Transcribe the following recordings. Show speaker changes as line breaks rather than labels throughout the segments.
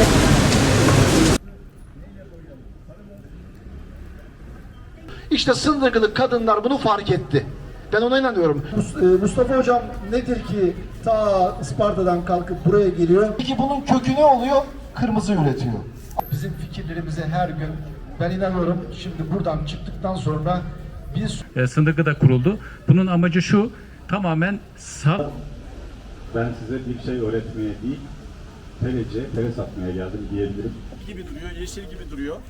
ilgili.
İşte Sındırgılı kadınlar bunu fark etti. Ben ona inanıyorum.
E, Mustafa Hocam nedir ki ta Isparta'dan kalkıp buraya geliyor?
Peki bunun kökü ne oluyor? Kırmızı üretiyor. Bizim fikirlerimize her gün ben inanıyorum şimdi buradan çıktıktan sonra biz
e, Sındırgı'da kuruldu. Bunun amacı şu, tamamen saf
Ben size bir şey öğretmeye değil, terece, tere satmaya geldim diyebilirim.
gibi duruyor, yeşil gibi duruyor.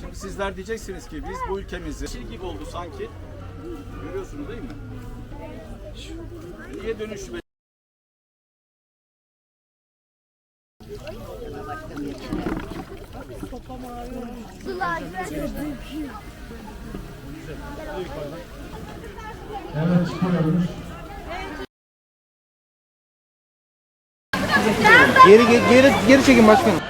Şimdi sizler diyeceksiniz ki biz bu ülkemizi yeşil gibi oldu sanki. Görüyorsunuz değil mi? Niye dönüş
Geri geri geri çekin başkanım.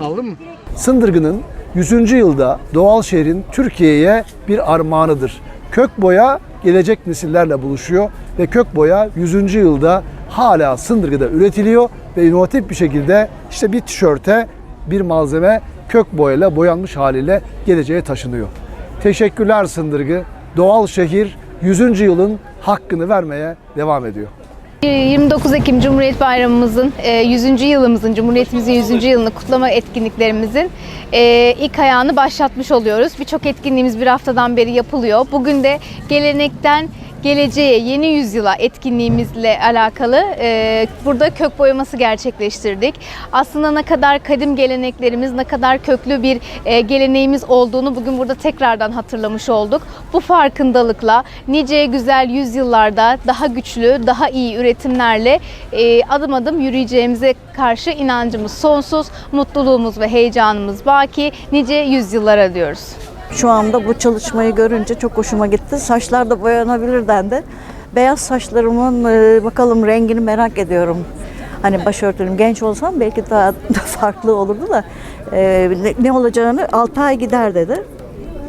Aldın mı?
Sındırgı'nın 100. yılda doğal şehrin Türkiye'ye bir armağanıdır. Kök boya gelecek nesillerle buluşuyor ve kök boya 100. yılda hala Sındırgı'da üretiliyor ve inovatif bir şekilde işte bir tişörte bir malzeme kök boyayla boyanmış haliyle geleceğe taşınıyor. Teşekkürler Sındırgı. Doğal şehir 100. yılın hakkını vermeye devam ediyor.
29 Ekim Cumhuriyet Bayramımızın e, 100. yılımızın, Cumhuriyetimizin 100. yılını kutlama etkinliklerimizin e, ilk ayağını başlatmış oluyoruz. Birçok etkinliğimiz bir haftadan beri yapılıyor. Bugün de gelenekten geleceğe, yeni yüzyıla etkinliğimizle alakalı e, burada kök boyaması gerçekleştirdik. Aslında ne kadar kadim geleneklerimiz, ne kadar köklü bir e, geleneğimiz olduğunu bugün burada tekrardan hatırlamış olduk. Bu farkındalıkla nice güzel yüzyıllarda daha güçlü, daha iyi üretimlerle e, adım adım yürüyeceğimize karşı inancımız sonsuz, mutluluğumuz ve heyecanımız baki nice yüzyıllara diyoruz.
Şu anda bu çalışmayı görünce çok hoşuma gitti. Saçlar da boyanabilir dendi. Beyaz saçlarımın e, bakalım rengini merak ediyorum. Hani başörtülüm genç olsam belki daha da farklı olurdu da e, ne, ne olacağını 6 ay gider dedi.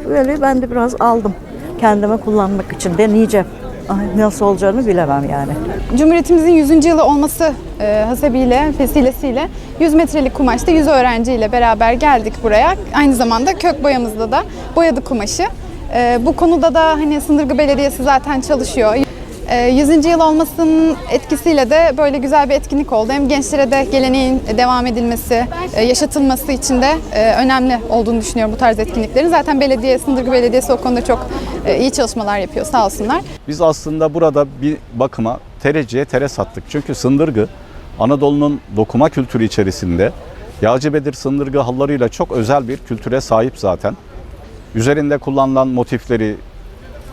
Böyle ben de biraz aldım kendime kullanmak için deneyeceğim. Ay, nasıl olacağını bilemem yani.
Cumhuriyetimizin 100. yılı olması e, hasebiyle, vesilesiyle 100 metrelik kumaşta 100 öğrenciyle beraber geldik buraya. Aynı zamanda kök boyamızda da boyadık kumaşı. E, bu konuda da hani Sındırgı Belediyesi zaten çalışıyor. E, 100. yıl olmasının etkisiyle de böyle güzel bir etkinlik oldu. Hem gençlere de geleneğin devam edilmesi, e, yaşatılması için de e, önemli olduğunu düşünüyorum bu tarz etkinliklerin. Zaten belediye, Sındırgı Belediyesi o konuda çok e, iyi çalışmalar yapıyor sağ olsunlar.
Biz aslında burada bir bakıma tereciye tere sattık. Çünkü Sındırgı Anadolu'nun dokuma kültürü içerisinde Yağcıbedir Sındırgı hallarıyla çok özel bir kültüre sahip zaten. Üzerinde kullanılan motifleri,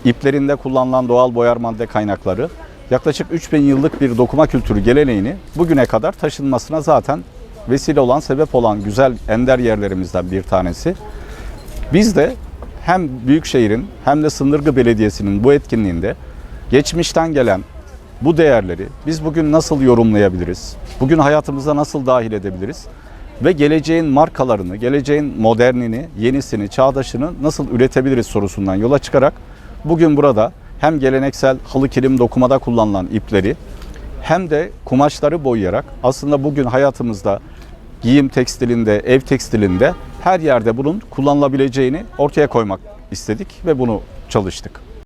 iplerinde kullanılan doğal boyar madde kaynakları yaklaşık 3000 yıllık bir dokuma kültürü geleneğini bugüne kadar taşınmasına zaten vesile olan, sebep olan güzel ender yerlerimizden bir tanesi. Biz de hem Büyükşehir'in hem de Sındırgı Belediyesi'nin bu etkinliğinde geçmişten gelen bu değerleri biz bugün nasıl yorumlayabiliriz? Bugün hayatımıza nasıl dahil edebiliriz? Ve geleceğin markalarını, geleceğin modernini, yenisini, çağdaşını nasıl üretebiliriz sorusundan yola çıkarak bugün burada hem geleneksel halı kilim dokumada kullanılan ipleri hem de kumaşları boyayarak aslında bugün hayatımızda giyim tekstilinde, ev tekstilinde her yerde bunun kullanılabileceğini ortaya koymak istedik ve bunu çalıştık.